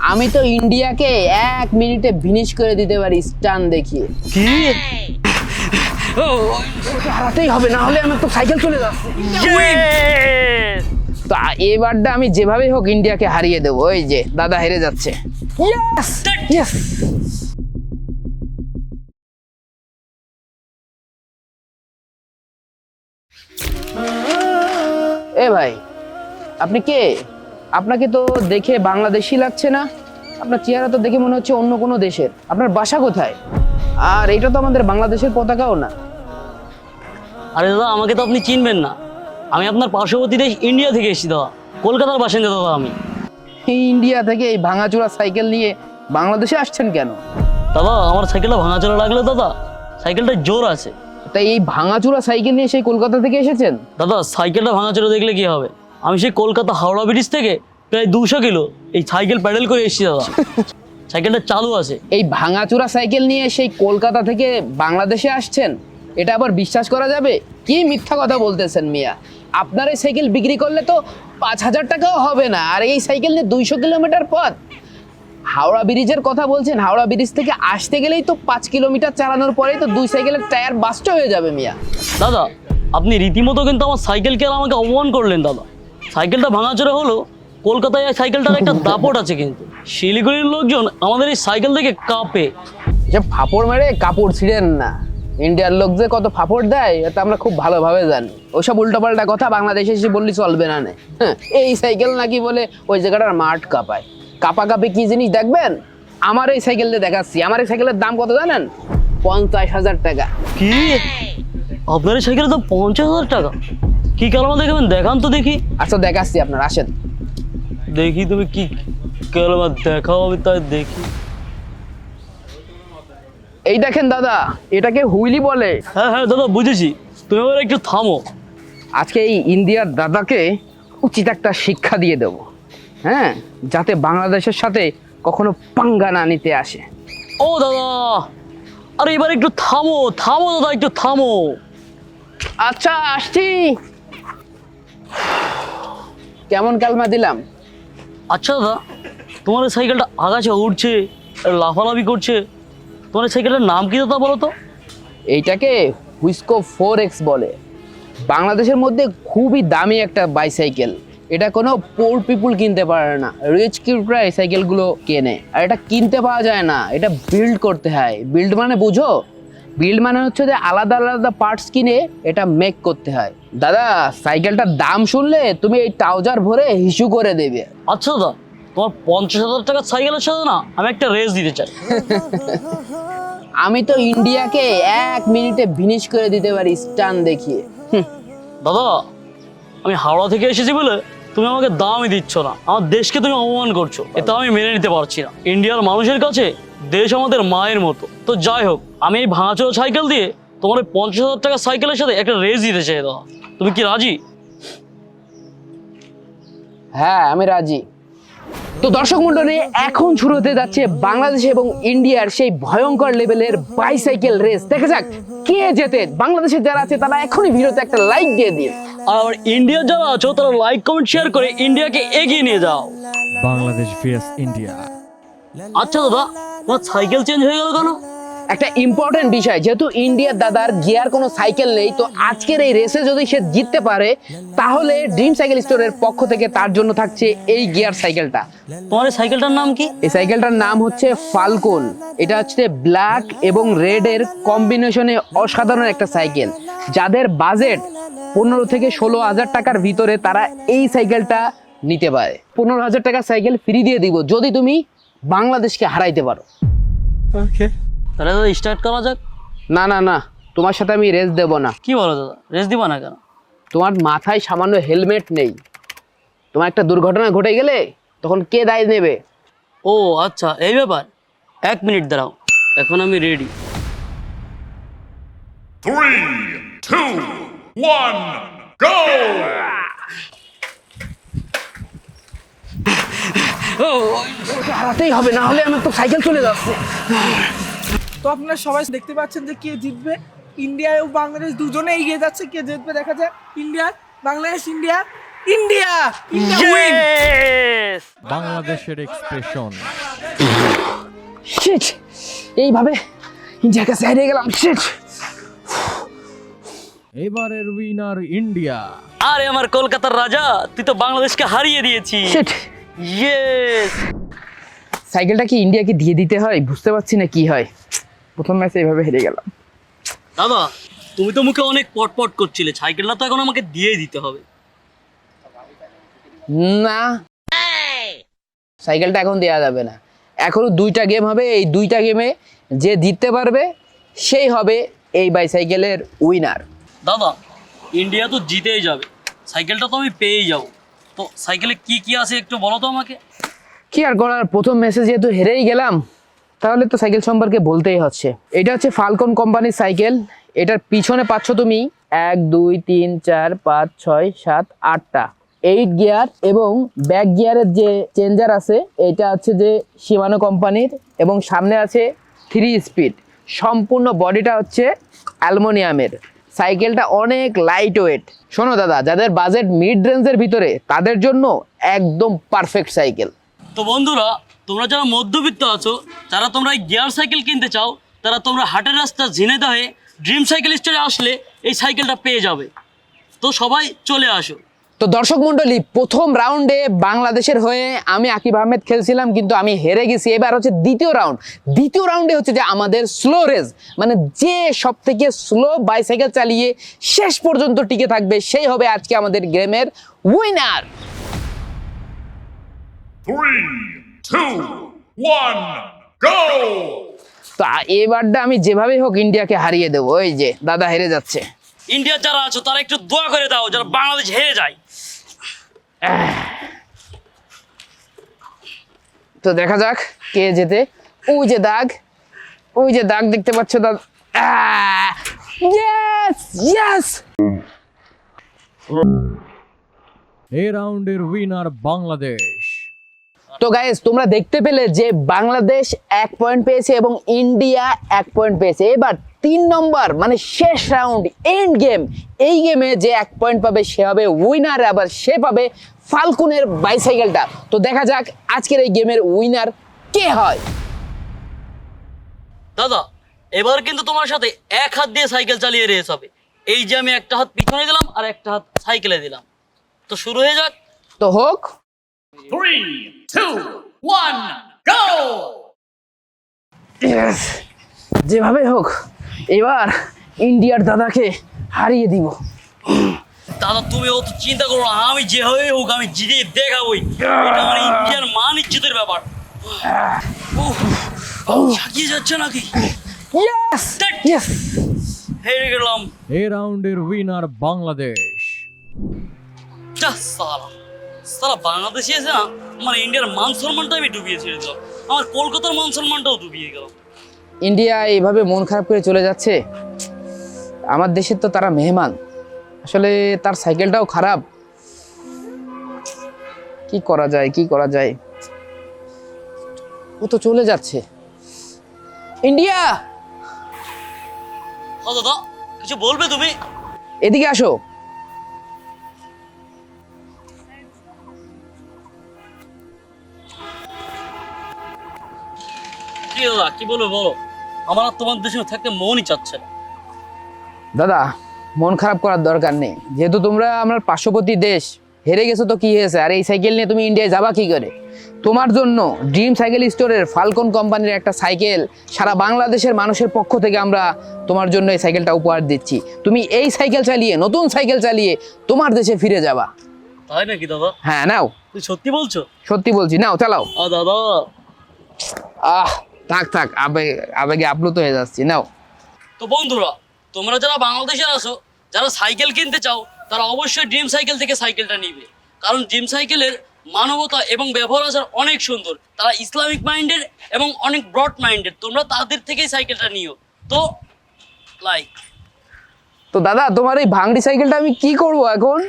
আমি তো ইন্ডিয়াকে এক মিনিটে ফিনিশ করে দিতে পারি স্টান দেখিয়ে। কি? হারাতেই হবে না হলে আমার তো সাইকেল চলে যাচ্ছে। তো এবারটা আমি যেভাবেই হোক ইন্ডিয়াকে হারিয়ে দেবো ওই যে দাদা হেরে যাচ্ছে! এ ভাই আপনি কে? আপনাকে তো দেখে বাংলাদেশি লাগছে না। আপনার চেহারা তো দেখে মনে হচ্ছে অন্য কোনো দেশের। আপনার বাসা কোথায়? আর এটা তো আমাদের বাংলাদেশের পতাকাও না। আরে দাদা আমাকে তো আপনি চিনবেন না। আমি আপনার পার্শ্ববর্তী দেশ ইন্ডিয়া থেকে এসেছি দাদা। কলকাতার বাসিন্দা দাদা আমি। এই ইন্ডিয়া থেকে এই ভাঙাচোরা সাইকেল নিয়ে বাংলাদেশে আসছেন কেন? দাদা আমার সাইকেলটা ভাঙাচোরা লাগল দাদা। সাইকেলটা জোর আছে। তাই এই ভাঙাচোরা সাইকেল নিয়ে সেই কলকাতা থেকে এসেছেন? দাদা সাইকেলটা ভাঙাচোরা দেখলে কি হবে? আমি সেই কলকাতা হাওড়া ব্রিজ থেকে প্রায় দুশো কিলো এই সাইকেল প্যাডেল করে এসেছি দাদা। সাইকেলটা চালু আছে। এই ভাঙাচোরা সাইকেল নিয়ে সেই কলকাতা থেকে বাংলাদেশে আসছেন? এটা আবার বিশ্বাস করা যাবে? কি মিথ্যা কথা বলতেছেন মিয়া? আপনার এই সাইকেল বিক্রি করলে তো পাঁচ হাজার টাকাও হবে না আর এই সাইকেল নিয়ে দুইশো কিলোমিটার পথ। হাওড়া ব্রিজের কথা বলছেন হাওড়া ব্রিজ থেকে আসতে গেলেই তো পাঁচ কিলোমিটার চালানোর পরেই তো দুই সাইকেলের টায়ার বাস্ট হয়ে যাবে মিয়া। দাদা আপনি রীতিমতো কিন্তু আমার সাইকেলকে আমাকে অপমান করলেন দাদা। সাইকেলটা ভাঙাচোরা হলো কলকাতায় এই সাইকেলটার একটা দাপট আছে কিন্তু। শিলিগুড়ির লোকজন আমাদের এই সাইকেল থেকে কাঁপে। যে ফাপড় মেরে কাপড় ছিঁড়েন না। ইন্ডিয়ার লোক যে কত ফাপড় দেয় এটা আমরা খুব ভালোভাবে জানি। ওসব উল্টোপাল্টা কথা বাংলাদেশে এসে বললে চলবে না নে। হ্যাঁ, এই সাইকেল নাকি বলে ওই জায়গাটার মাঠ কাঁপায়। কাপা কাপে কি জিনিস দেখবেন? আমার এই সাইকেল দিয়ে দেখাচ্ছি। আমার এই সাইকেলের দাম কত জানেন? পঞ্চাশ হাজার টাকা। কি? আপনার এই সাইকেলের দাম পঞ্চাশ হাজার টাকা। কি কালামা দেখাবেন? দেখান তো দেখি। আচ্ছা দেখাচ্ছি আপনার আসেন। দেখি তুমি কি কালামা দেখাও আমি তাই দেখি। এই দেখেন দাদা এটাকে হুইলি বলে। হ্যাঁ হ্যাঁ দাদা বুঝেছি। তুমি এবার একটু থামো। আজকে এই ইন্ডিয়ার দাদাকে উচিত একটা শিক্ষা দিয়ে দেব হ্যাঁ? যাতে বাংলাদেশের সাথে কখনো পাঙ্গা না নিতে আসে। ও দাদা আরে এবার একটু থামো থামো দাদা একটু থামো। আচ্ছা আসছি। কেমন কালমা দিলাম? আচ্ছা দাদা তোমার এই সাইকেলটা আগাছে উঠছে লাফালাফি করছে। তোমার এই সাইকেলটার নাম কি দাদা বলো তো? এইটাকে হুইস্কো ফোর এক্স বলে। বাংলাদেশের মধ্যে খুবই দামি একটা বাইসাইকেল এটা কোনো পোর পিপুল কিনতে পারে না। রিচ কিউটরা এই সাইকেলগুলো কেনে। আর এটা কিনতে পাওয়া যায় না। এটা বিল্ড করতে হয়। বিল্ড মানে বুঝো? বিল্ড মানে হচ্ছে যে আলাদা আলাদা পার্টস কিনে এটা মেক করতে হয়। দাদা সাইকেলটার দাম শুনলে তুমি এই ট্রাউজার ভরে হিসু করে দেবে। আচ্ছা দাদা তোমার পঞ্চাশ হাজার টাকার সাইকেলের সাথে না আমি একটা রেস দিতে চাই। আমি তো ইন্ডিয়াকে এক মিনিটে ফিনিশ করে দিতে পারি স্টান দেখিয়ে। দাদা আমি হাওড়া থেকে এসেছি বলে তুমি আমাকে দামই দিচ্ছ না। আমার দেশকে তুমি অপমান করছ। এটা আমি মেনে নিতে পারছি না। ইন্ডিয়ার মানুষের কাছে দেশ আমাদের মায়ের মতো। তো যাই হোক, আমি এই ভাঙাচোরা সাইকেল দিয়ে তোমার ওই পঞ্চাশ হাজার টাকার সাইকেলের সাথে একটা রেস দিতে চাই দাদা। তুমি কি রাজি? হ্যাঁ আমি রাজি। তো দর্শক মন্ডলী এখন শুরু হতে যাচ্ছে বাংলাদেশ এবং ইন্ডিয়ার সেই ভয়ঙ্কর লেভেলের বাইসাইকেল রেস দেখা যাক কে জেতে। বাংলাদেশের যারা আছে, তারা এখনই ভিডিওতে একটা লাইক দিয়ে দিন। আর ইন্ডিয়া যারা আছো তারা লাইক কমেন্ট শেয়ার করে ইন্ডিয়াকে এগিয়ে নিয়ে যাও। Bangladesh vs India. আচ্ছা দাদা তোমার সাইকেল চেঞ্জ হয়ে গেল কেন? একটা ইম্পর্টেন্ট বিষয় যেহেতু ইন্ডিয়ার দাদার গিয়ার কোনো সাইকেল নেই তো আজকের এই রেসে যদি সে জিততে পারে তাহলে ড্রিম সাইকেল স্টোরের পক্ষ থেকে তার জন্য থাকছে এই গিয়ার সাইকেলটা তোমার এই সাইকেলটার নাম কি? এই সাইকেলটার নাম হচ্ছে ফালকন এটা হচ্ছে ব্ল্যাক এবং রেড এর কম্বিনেশনে অসাধারণ একটা সাইকেল যাদের বাজেট পনেরো থেকে ষোলো হাজার টাকার ভিতরে তারা এই সাইকেলটা নিতে পারে। পনেরো হাজার টাকার সাইকেল ফ্রি দিয়ে দিব যদি তুমি বাংলাদেশকে হারাইতে পারো। তাহলে দাদা স্টার্ট করা যাক। না না না তোমার সাথে আমি রেস দেব না। কি বলো দাদা রেস দিবা না কেন? তোমার মাথায় সামান্য হেলমেট নেই। তোমার একটা দুর্ঘটনা ঘটে গেলে তখন কে দায় নেবে? ও আচ্ছা এই ব্যাপার। এক মিনিট দাঁড়াও এখন আমি ready Three, two, one, go! হারাতেই হবে না হলে আমার তো সাইকেল চলে যাচ্ছে আপনারা সবাই দেখতে পাচ্ছেন যে কে জিতবে। ইন্ডিয়া এবং বাংলাদেশ দুজনে এগিয়ে যাচ্ছে কে জিতবে দেখা যায় India Bangladesh India India India বাংলাদেশের এক্সপ্রেশন শিট এইভাবে ইন্ডিয়ার কাছে হেরে গেলাম শিট এবারের উইনার ইন্ডিয়া আরে আমার কলকাতার রাজা তুই তো বাংলাদেশকে হারিয়ে দিয়েছিস। শিট ইয়েস সাইকেলটা কি ইন্ডিয়াকে দিয়ে দিতে হয়? বুঝতে পারছি না কি হয়। প্রথম ম্যাচে এইভাবে হেরে গেলাম। দাদা তুমি তো মুখে অনেক পটপট করছিলে। সাইকেলটা তো এখন আমাকে দিয়ে দিতে হবে। না। সাইকেলটা এখন দেওয়া যাবে না। এখনও দুইটা গেম হবে। এই দুইটা গেমে যে জিততে পারবে সেই হবে এই বাইসাইকেলের উইনার দাদা ইন্ডিয়া তো জিতেই যাবে। সাইকেলটা তো আমি পেয়েই যাব। তো সাইকেলে কি কি আছে একটু বলো তো আমাকে। কি আর করার? প্রথম মেসেজ যেহেতু হেরেই গেলাম তাহলে তো সাইকেল সম্পর্কে বলতেই হচ্ছে। এটা হচ্ছে ফালকন কোম্পানির সাইকেল। এটার পিছনে পাচ্ছ তুমি এক, দুই, তিন, চার, পাঁচ, ছয়, সাত, আটটা। এইট গিয়ার এবং ব্যাক গিয়ারের যে চেঞ্জার আছে, এটা হচ্ছে যে শিমানো কোম্পানির এবং সামনে আছে থ্রি স্পিড সম্পূর্ণ বডিটা হচ্ছে অ্যালমোনিয়ামের। সাইকেলটা অনেক লাইট ওয়েট শোনো দাদা, যাদের বাজেট মিড রেঞ্জের ভিতরে, তাদের জন্য একদম পারফেক্ট সাইকেল। তো বন্ধুরা তোমরা যারা মধ্যবিত্ত আছো যারা তোমরা এই গিয়ার সাইকেল কিনতে চাও তারা তোমরা হাটের রাস্তা ঝিনেদা হয়ে ড্রিম সাইকেল স্টোরে আসলে এই সাইকেলটা পেয়ে যাবে। তো সবাই চলে আসো। তো দর্শক মণ্ডলী প্রথম রাউন্ডে বাংলাদেশের হয়ে আমি আকিব আহমেদ খেলছিলাম কিন্তু আমি হেরে গেছি। এবার হচ্ছে দ্বিতীয় রাউন্ড দ্বিতীয় রাউন্ডে হচ্ছে যে আমাদের স্লো রেস মানে যে সব থেকে স্লো বাইসাইকেল চালিয়ে শেষ পর্যন্ত টিকে থাকবে সেই হবে আজকে আমাদের গেমের উইনার two, one, go! তো এবারটা আমি যেভাবেই হোক ইন্ডিয়াকে হারিয়ে দেবো ওই যে দাদা হেরে যাচ্ছে। ইন্ডিয়ার যারা আছো তারা একটু দোয়া করে দাও যারা বাংলাদেশ হেরে যায়। তো দেখা যাক কে যেতে ওই যে দাগ ওই যে দাগ দেখতে পাচ্ছ দাদা ইয়েস ইয়েস এই রাউন্ডের উইনার বাংলাদেশ। তো গাইস তোমরা দেখতে পেলে যে বাংলাদেশ এক পয়েন্ট পেয়েছে এবং ইন্ডিয়া এক পয়েন্ট পেয়েছে। এবার তিন নম্বর মানে শেষ রাউন্ড এন্ড গেম এই গেমে যে এক পয়েন্ট পাবে সে হবে উইনার আবার সে পাবে ফাল্কুনের বাইসাইকেলটা তো দেখা যাক আজকের এই গেমের উইনার কে হয়। দাদা এবার কিন্তু তোমার সাথে এক হাত দিয়ে সাইকেল চালিয়ে রেস হবে। এই যে আমি একটা হাত পিছনে দিলাম আর একটা হাত সাইকেলে দিলাম। তো শুরু হয়ে যাক। তো হোক Three, two, one, go! Yes! যেভাবে হোক এবার ইন্ডিয়ার দাদাকে হারিয়ে দিব। দাদা তুমি অত চিন্তা করো না আমি যেভাবে হোক আমি জিতিয়ে দেখাবোই। এটা আমার ইন্ডিয়ান মান ইজ্জতের ব্যাপার। উফ, ছাকিয়ে যাচ্ছে নাকি? ইয়েস ইয়েস হেরে গেলাম। এই রাউন্ডের উইনার বাংলাদেশ। সালা সালা বাংলাদেশে এসে না আমার ইন্ডিয়ার মান সম্মানটা আমি ডুবিয়ে ছেড়ে দিলাম। আমার কলকাতার মান সম্মানটাও ডুবিয়ে গেলাম। ইন্ডিয়া এইভাবে মন খারাপ করে চলে যাচ্ছে? আমার দেশের তো তারা মেহমান। আসলে তার সাইকেলটাও খারাপ। কি করা যায় কি করা যায়? ও তো চলে যাচ্ছে। ইন্ডিয়া! দাদা কিছু বলবে তুমি? এদিকে আসো। কি বলবে বলো? আমার আর তোমার দেশে থাকতে মনই চাচ্ছে না। দাদা মন খারাপ করার দরকার নেই। যেহেতু তোমরা আমার পার্শ্ববর্তী দেশ হেরে গেছো তো কি হয়েছে? আর এই সাইকেল নিয়ে তুমি ইন্ডিয়ায় যাবা কি করে? তোমার জন্য ড্রিম সাইকেল স্টোরের ফালকন কোম্পানির একটা সাইকেল সারা বাংলাদেশের মানুষের পক্ষ থেকে আমরা তোমার জন্য এই সাইকেলটা উপহার দিচ্ছি। তুমি এই সাইকেল চালিয়ে নতুন সাইকেল চালিয়ে তোমার দেশে ফিরে যাবা। তাই নাকি দাদা? হ্যাঁ নাও। তুই সত্যি বলছো? সত্যি বলছি। নাও চালাও। দাদা। আহ থাক থাক আবেগে আবেগে আপ্লুত হয়ে যাচ্ছি নাও। তো বন্ধুরা তোমরা যারা বাংলাদেশে আসো যারা সাইকেল কিনতে চাও তারা অবশ্যই ড্রিম সাইকেল থেকে সাইকেলটা নিবে। কারণ ড্রিম সাইকেলের মানবতা এবং ব্যবহার আচার অনেক সুন্দর। তারা ইসলামিক মাইন্ডের এবং অনেক ব্রড মাইন্ডের। তোমরা তাদের থেকেই সাইকেলটা নিও। তো লাইক তো দাদা তোমার এই ভাঙড়ি সাইকেলটা আমি কি করব এখন?